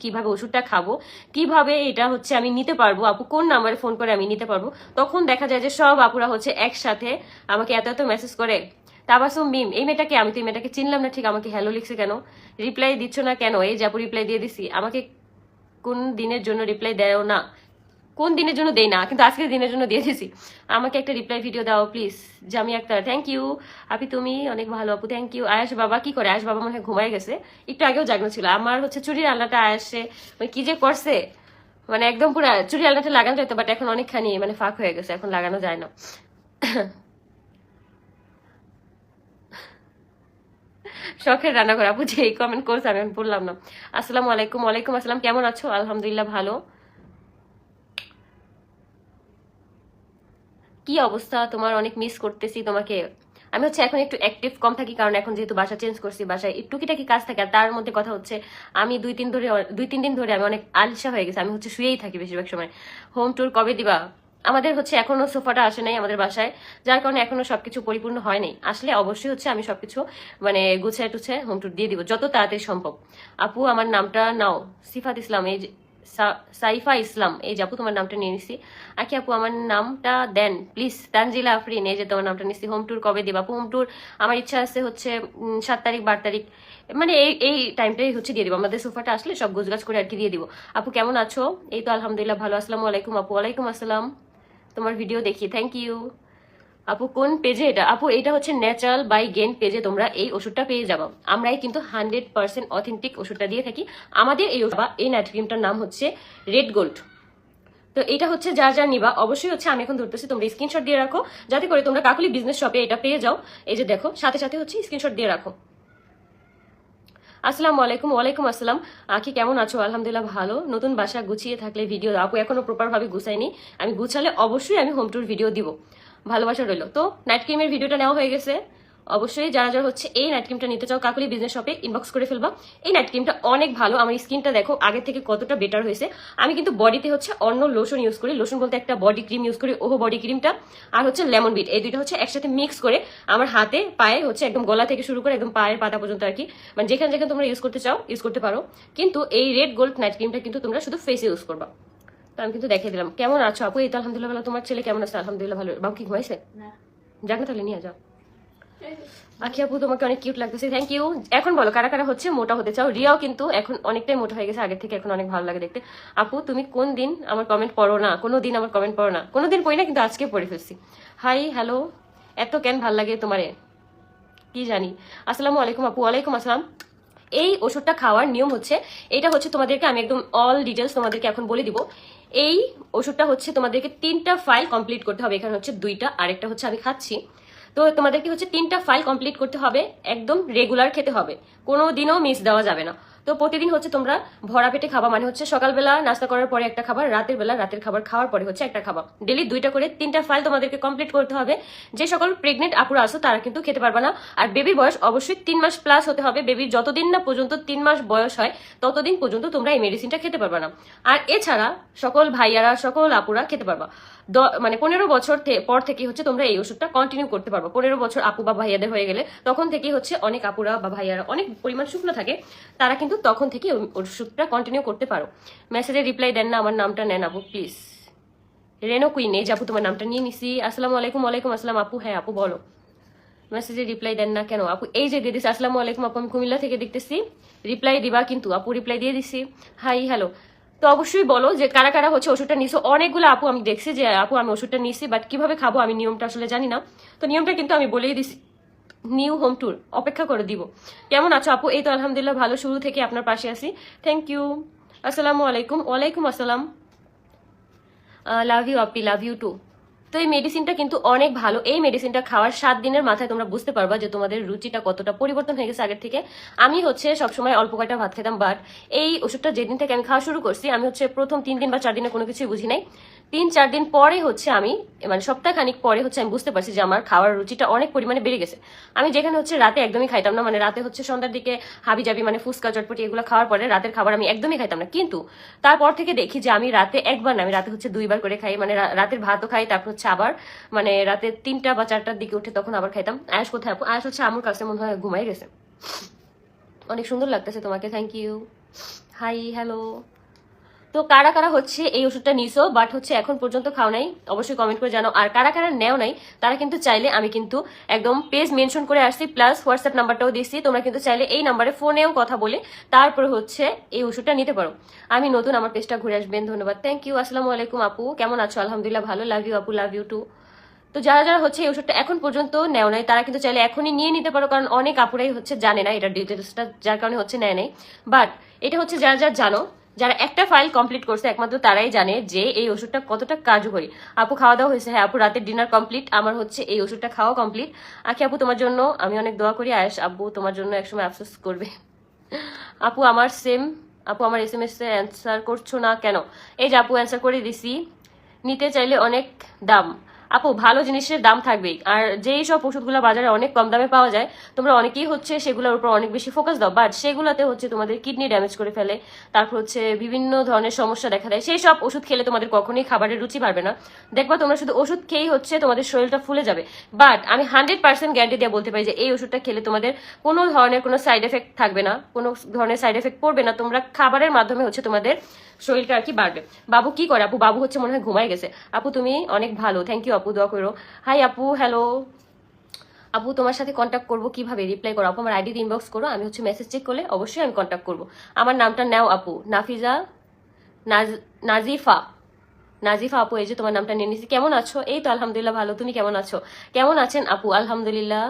কীভাবে ওষুধটা খাব, কীভাবে এটা হচ্ছে আমি নিতে পারব, আপু কোন নাম্বারে ফোন করে আমি নিতে পারব, তখন দেখা যায় যে সব আপুরা হচ্ছে একসাথে আমাকে এত এত মেসেজ করে, তাবাসুম মিম এই মেয়েটাকে আমি তো এই মেয়েটাকে চিনলাম না, ঠিক আমাকে হ্যালো লিখছে কেন? রিপ্লাই দিচ্ছ না কেন? এই যে আপু রিপ্লাই দিয়ে দিছি, আমাকে কোন দিনের জন্য রিপ্লাই দেয় না। কোন দিনের জন্য দেই না, কিন্তু আজকের দিনের জন্য দিয়ে দিছি আমাকে একটা রিপ্লাই ভিডিও দাও please Jami Akhtar thank you আপনি তুমি অনেক ভালো, আপু থ্যাংক ইউ আয়াস বাবা, কি করে? আয়াস বাবা মনে হয় ঘুমাই গেছে। একটু আগেও জাগনো ছিল। আমার হচ্ছে চুরির আলনাটা আয়াসে মানে কি যে করছে? মানে একদম পুরো চুরি আলনাটা লাগানো যেত বাট এখন অনেকখানি মানে ফাঁক হয়ে গেছে, এখন লাগানো যায় না। শখের রান্না করা আপু, যে কমেন্ট করছে, আমি বললাম না। আসসালামু আলাইকুম, ওয়ালাইকুম আসসালাম, কেমন আছো? আলহামদুলিল্লাহ, ভালো। কি অবস্থা? তোমার অনেক মিস করতেছি তোমাকে। আমি হচ্ছে এখন একটু অ্যাক্টিভ কম থাকি, কারণ এখন যেহেতু বাসা চেঞ্জ করছি, বাসায় টুকিটাকি কাজ থাকে, আর তার মধ্যে কথা হচ্ছে, আমি দুই তিন ধরে, দুই তিন দিন ধরে আমি অনেক আলসা হয়ে গেছি, আমি হচ্ছে শুয়েই থাকি বেশিরভাগ সময়। হোম ট্যুর কবে দিবা? আমাদের হচ্ছে এখনও সোফাটা আসে নাই আমাদের বাসায়, যার কারণে এখনও সবকিছু পরিপূর্ণ হয় নাই। আসলে অবশ্যই হচ্ছে আমি সবকিছু মানে গুছায় টুছে হোম ট্যুর দিয়ে দিব, যত তাড়াতাড়ি সম্ভব। আপু, আমার নামটা নাও, সিফাত ইসলাম, এই সাইফা ইসলাম, এই যে আপু তোমার নামটা নিয়ে নিছি। আকি আপু, আমার নামটা দেন প্লিজ তানজিলা আফরিন, এই যে তোমার নামটা নিছি হোম ট্যুর কবে দেবা? আপু হোম ট্যুর আমার ইচ্ছা আছে হচ্ছে সাত তারিখ, বার তারিখ মানে এই এই টাইমটাই হচ্ছে দিয়ে দিব। আমাদের সোফাটা আসলে সব গোছগাছ করে আর কি দিয়ে দিব। আপু, কেমন আছো? এই তো আলহামদুলিল্লাহ ভালো, আসসালামু আলাইকুম আপু। ওয়ালাইকুম আসসালাম। তোমার ভিডিও দেখি থ্যাংক ইউ আপু, কোন পেজে এটা? আপু, এটা হচ্ছে ন্যাচারাল বাই গেন পেজে তোমরা এই ওষুধটা পেয়ে যাব। আমরাই কিন্তু হান্ড্রেড পার্সেন্ট অথেন্টিক ওষুধটা দিয়ে থাকি। আমাদের এই এই নাইট ক্রিমটার নাম হচ্ছে রেড গোল্ড তো এটা হচ্ছে যা যা নিবা। অবশ্যই হচ্ছে আমি এখন ধরতেছি, তোমরা স্ক্রিনশট দিয়ে রাখো। যাতে করে তোমরা কাকুলি বিজনেস শপে এটা পেয়ে যাও। এই যে দেখো, সাথে সাথে হচ্ছে স্ক্রিনশট দিয়ে রাখো। আসসালামু আলাইকুম, ওয়ালাইকুম আসসালাম। আখি কেমন আছো? আলহামদুলিল্লাহ ভালো। নতুন বাসা গুছিয়ে থাকলে ভিডিও আপু, এখনও প্রপার ভাবে গুছাইনি। আমি গুছালে অবশ্যই আমি হোম ট্যুর ভিডিও দিব। ভালোবাসা রইল। তো নাইট ক্রিমের ভিডিওটা নেওয়া হয়ে গেছে। অবশ্যই যারা যারা হচ্ছে এই নাইট ক্রিমটা নিতে চাও, কাকুলি বিজনেস শপে ইনবক্স করে ফেলবা। এই নাইট ক্রিমটা অনেক ভালো, আমার স্কিনটা দেখো, আগে থেকে কতটা বেটার হয়েছে। আমি কিন্তু বডিতে হচ্ছে অন্য লোশন ইউজ করি। লোশন বলতে একটা বডি ক্রিম ইউজ করি, ওহো বডি ক্রিমটা আর হচ্ছে লেমন বিট এই দুইটা হচ্ছে একসাথে মিক্স করে আমার হাতে, পায়ে হচ্ছে একদম গলা থেকে শুরু করে একদম পায়ের পাতা পর্যন্ত আর কি। মানে যেখানে যেখানে তোমরা ইউজ করতে চাও ইউজ করতে পারো। কিন্তু এই রেড গোল্ড নাইট ক্রিমটা কিন্তু তোমরা শুধু ফেসে ইউজ করবা। তো আমি কিন্তু দেখিয়ে দিলাম। কেমন আছো আপু? এই তো আলহামদুলিল্লাহ ভালো। তোমার ছেলে কেমন আছে? আলহামদুলিল্লাহ ভালো। বাবু কি ঘুমাইছে? যাক না তাহলে নিয়ে যাও। আখি আপু তোমাকে অনেক কিউট লাগতেছে। থ্যাংক ইউ এখন বলো কারা কারা হচ্ছে? মোটা হতে চাও? রিয়াও কিন্তু এখন অনেকটাই মোটা হয়ে গেছে। আগের থেকে এখন অনেক ভালো লাগে দেখতে। আপু তুমি কোন দিন আমার কমেন্ট পড়ো না? কোনো দিন আমার কমেন্ট পড়ো না। কোনো দিন পড়ি না কিন্তু আজকে পড়ে ফেলছি। হাই হ্যালো এত কেন ভালো লাগে তোমারে? কি জানি। আসসালামু আলাইকুম আপু। ওয়ালাইকুম আসসালাম। এই ওষুধটা খাওয়ার নিয়ম হচ্ছে এটা হচ্ছে তোমাদেরকে আমি একদম অল ডিটেলস তোমাদেরকে এখন বলে দিব। এই ওষুধটা হচ্ছে তোমাদেরকে তিনটা ফাইল কমপ্লিট করতে হবে। এখানে হচ্ছে দুইটা, আরেকটা হচ্ছে আমি খাচ্ছি। তো তোমাদেরকে হচ্ছে তিনটা ফাইল কমপ্লিট করতে হবে, একদম রেগুলার খেতে হবে। কোনো দিনও মিস দেওয়া যাবে না। তো প্রতিদিন হচ্ছে তোমরা ভরা পেটে খাবা মানে হচ্ছে সকালবেলা নাস্তা করার পরে একটা খাবার, রাতের বেলা রাতের খাবার খাওয়ার পরে হচ্ছে একটা খাবার ডেলি দুইটা করে তিনটা ফাইল তোমাদেরকে কমপ্লিট করতে হবে। যে সকল প্রেগনেন্ট আপুরা আসো তারা কিন্তু খেতে পারবে না। আর বেবির বয়স অবশ্যই তিন মাস প্লাস হতে হবে। বেবির যতদিন না পর্যন্ত তিন মাস বয়স হয়, ততদিন পর্যন্ত তোমরা এই মেডিসিনটা খেতে পারবে না। আর এছাড়া সকল ভাইয়ারা, সকল আপুরা খেতে পারবা। মানে পনেরো বছর পর থেকে হচ্ছে তোমরা এই ওষুধটা কন্টিনিউ করতে পারব। পনেরো বছর আপু বা ভাইয়াদের হয়ে গেলে, তখন থেকেই হচ্ছে অনেক আপুরা বা ভাইয়ারা অনেক পরিমাণ শুকনো থাকে। তারা কিন্তু তখন থেকে ওষুধটা কন্টিনিউ করতে পারো। মেসেজে রিপ্লাই দেন না, আমার নামটা নেন আপু প্লিজ রেনো কুইন এই যে আপু তোমার নামটা নিয়ে নিছি। আসসালামু আলাইকুম, ওয়ালাইকুম আসসালাম আপু হ্যাঁ আপু বলো। মেসেজে রিপ্লাই দেন না কেন? আপু, এই যে দিয়ে আসসালামু আলাইকুম আপু, আমি কুমিল্লা থেকে দেখতেছি। রিপ্লাই দিবা কিন্তু, আপু রিপ্লাই দিয়ে দিছি। হাই হ্যালো তো অবশ্যই বলো যে কারা কারা হচ্ছে ওষুধটা নিছো। অনেকগুলো আপু আমি দেখছি যে, আপু আমি ওষুধটা নিছি বাট কীভাবে খাব আমি নিয়মটা আসলে জানি না। তো নিয়মটা কিন্তু আমি বলেই দিছি। নিউ হোম ট্যুর অপেক্ষা করে দিব। কেমন আছো আপু? এই তো আলহামদুলিল্লাহ, ভালো। শুরু থেকে আপনার পাশে আছি। থ্যাংক ইউ আসসালামু আলাইকুম। ওয়ালাইকুম আসসালাম। Love you Api. Love you two তো এই মেডিসিনটা কিন্তু অনেক ভালো। এই মেডিসিনটা খাওয়ার সাত দিনের মাথায় তোমরা বুঝতে পারবা যে তোমাদের রুচিটা কতটা পরিবর্তন হয়ে গেছে আগের থেকে। আমি হচ্ছে সবসময় অল্প কয়টা ভাত খেতাম বাট এই ওষুধটা যেদিন থেকে আমি খাওয়া শুরু করছি, আমি হচ্ছে প্রথম তিন দিন বা চার দিনে কোনো কিছুই বুঝি নাই। তিন, চার দিন পরে হচ্ছে আমি মানে সপ্তাহ খানিক পরে হচ্ছে আমি বুঝতে পারছি যে আমার খাওয়ার রুচিটা অনেক পরিমাণে বেড়ে গেছে। আমি যেখানে হচ্ছে রাতে একদমই খাইতাম না মানে রাতে হচ্ছে সন্ধ্যার দিকে হাবি জাবি মানে ফুচকা, চটপটি এগুলো খাওয়ার পরে রাতের খাবার আমি একদমই খাইতাম না। কিন্তু তারপর থেকে দেখি যে আমি রাতে একবার না, আমি রাতে হচ্ছে দুইবার করে খাই মানে রাতের ভাতও খাই, তারপর হচ্ছে আবার মানে রাতে তিনটা বা চারটার দিকে উঠে তখন আবার খাইতাম। আয়াস কোথায় আপু? আয়াস হচ্ছে আমার কাছে মনে হয় ঘুমাই গেছে। অনেক সুন্দর লাগতেছে তোমাকে থ্যাংক ইউ হাই হ্যালো তো কারা কারা হচ্ছে এই ওষুধটা নিছো বাট হচ্ছে এখন পর্যন্ত খাও নাই, অবশ্যই কমেন্ট করে জানো আর কারা কারা নেও নাই, তারা কিন্তু চাইলে আমি কিন্তু একদম পেজ মেনশন করে আসছি প্লাস হোয়াটসঅ্যাপ নাম্বারটাও দিচ্ছি তোমরা কিন্তু চাইলে এই নাম্বারে ফোনেও কথা বলে তারপরে হচ্ছে এই ওষুধটা নিতে পারো। আমি নতুন, আমার পেজটা ঘুরে আসবেন, ধন্যবাদ। থ্যাংক ইউ আসসালামু আলাইকুম আপু, কেমন আছো? আলহামদুলিল্লাহ ভালো লাভ ইউ আপু লাভ ইউ টু তো যারা যারা হচ্ছে এই ওষুধটা এখন পর্যন্ত নেও নাই, তারা কিন্তু চাইলে এখনই নিয়ে নিতে পারো, কারণ অনেক আপুরাই হচ্ছে জানে না এটা ডিটেলসটা যার কারণে হচ্ছে নেয় নাই। বাট এটা হচ্ছে যারা যারা জানো যারা একটা ফাইল কমপ্লিট করছে, একমাত্র তারাই জানে যে এই ওষুধটা কতটা কার্যকরী। আপু, খাওয়া দাওয়া হয়েছে। হ্যাঁ আপু, রাতের ডিনার কমপ্লিট আমার হচ্ছে এই ওষুধটা খাওয়া কমপ্লিট আখি, আপু, তোমার জন্য আমি অনেক দোয়া করি। আয়েস আপু, তোমার জন্য একসময় আফসোস করবে। আপু, আমার সেম আপু, আমার এস এম এস অ্যান্সার করছ না কেন? এই যে আপু অ্যান্সার করে দিছি। নিতে চাইলে অনেক দাম। আপু, ভালো জিনিসের দাম থাকবেই। আর যেই সব ওষুধগুলো বাজারে অনেক কম দামে পাওয়া যায়, তোমরা অনেকেই হচ্ছে সেগুলোর উপর অনেক বেশি ফোকাস দাও বাট সেগুলোতে হচ্ছে তোমাদের কিডনি ড্যামেজ করে ফেলে, তারপর হচ্ছে বিভিন্ন ধরনের সমস্যা দেখা দেয়। সেই সব ওষুধ খেলে তোমাদের কখনোই খাবারের রুচি বাড়বে না। দেখবা তোমরা শুধু ওষুধ খেয়েই হচ্ছে তোমাদের শরীরটা ফুলে যাবে। বাট আমি হান্ড্রেড পার্সেন্ট গ্যারান্টি দিয়ে বলতে পারি যে এই ওষুধটা খেলে তোমাদের কোনো ধরনের কোনো সাইড এফেক্ট থাকবে না, কোনো ধরনের সাইড এফেক্ট পড়বে না, তোমরা খাবারের মাধ্যমে হচ্ছে তোমাদের শরীরটা আর কি বাড়বে। বাবু কি করে? আপু, বাবু হচ্ছে মনে হয় ঘুমাই গেছে। আপু, তুমি অনেক ভালো থ্যাংক ইউ আপু, দোয়া করো। হাই আপু হ্যালো আপু, তোমার সাথে কন্ট্যাক্ট করব কীভাবে? রিপ্লাই করো, আপু, আমার আইডি ইনবক্স করো, আমি হচ্ছে মেসেজ চেক করলে অবশ্যই আমি কন্ট্যাক্ট করব। আমার নামটা নাও, আপু, নাফিজা নাজিফা। নাজিফা, আপু, এই যে তোমার নামটা নিয়ে নিয়েছি কেমন আছো? এই তো আলহামদুলিল্লাহ ভালো, তুমি কেমন আছো? কেমন আছেন, আপু? আলহামদুলিল্লাহ।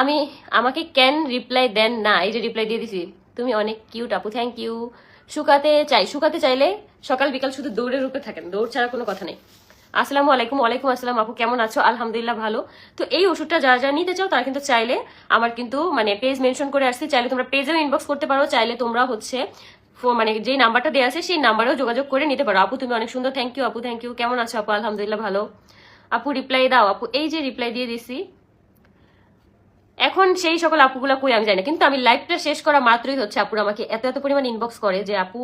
আমি, আমাকে ক্যান রিপ্লাই দেন না? এই যে রিপ্লাই দিয়ে দিছি। তুমি অনেক কিউট আপু থ্যাংক ইউ শুকাতে চাই, শুকাতে চাইলে সকাল বিকাল শুধু দৌড়ের রূপে থাকেন, দৌড় ছাড়া কোনো কথা নেই। আসসালামু আলাইকুম, ওয়ালাইকুম আসসালাম, আপু কেমন আছো? আলহামদুলিল্লাহ ভালো। তো এই ওষুধটা যারা যারা নিতে চাও, তারা কিন্তু চাইলে আমার কিন্তু মানে পেজ মেনশন করে আসছি। চাইলে তোমরা পেজেও ইনবক্স করতে পারো, চাইলে তোমরা হচ্ছে মানে যে নাম্বারটা দেওয়া আছে, সেই নাম্বারেও যোগাযোগ করে নিতে পারো। আপু, তুমি অনেক সুন্দর। থ্যাংক ইউ আপু থ্যাংক ইউ কেমন আছো, আপু? আলহামদুলিল্লাহ ভালো। আপু রিপ্লাই দাও। আপু, এই যে রিপ্লাই দিয়ে দিছি, এখন সেই সকল আপুগুলো কই আমি জানি না, কিন্তু আমি লাইভটা শেষ করা মাত্রই হচ্ছে, আপুরা আমাকে এত এত পরিমাণ ইনবক্স করে যে, আপু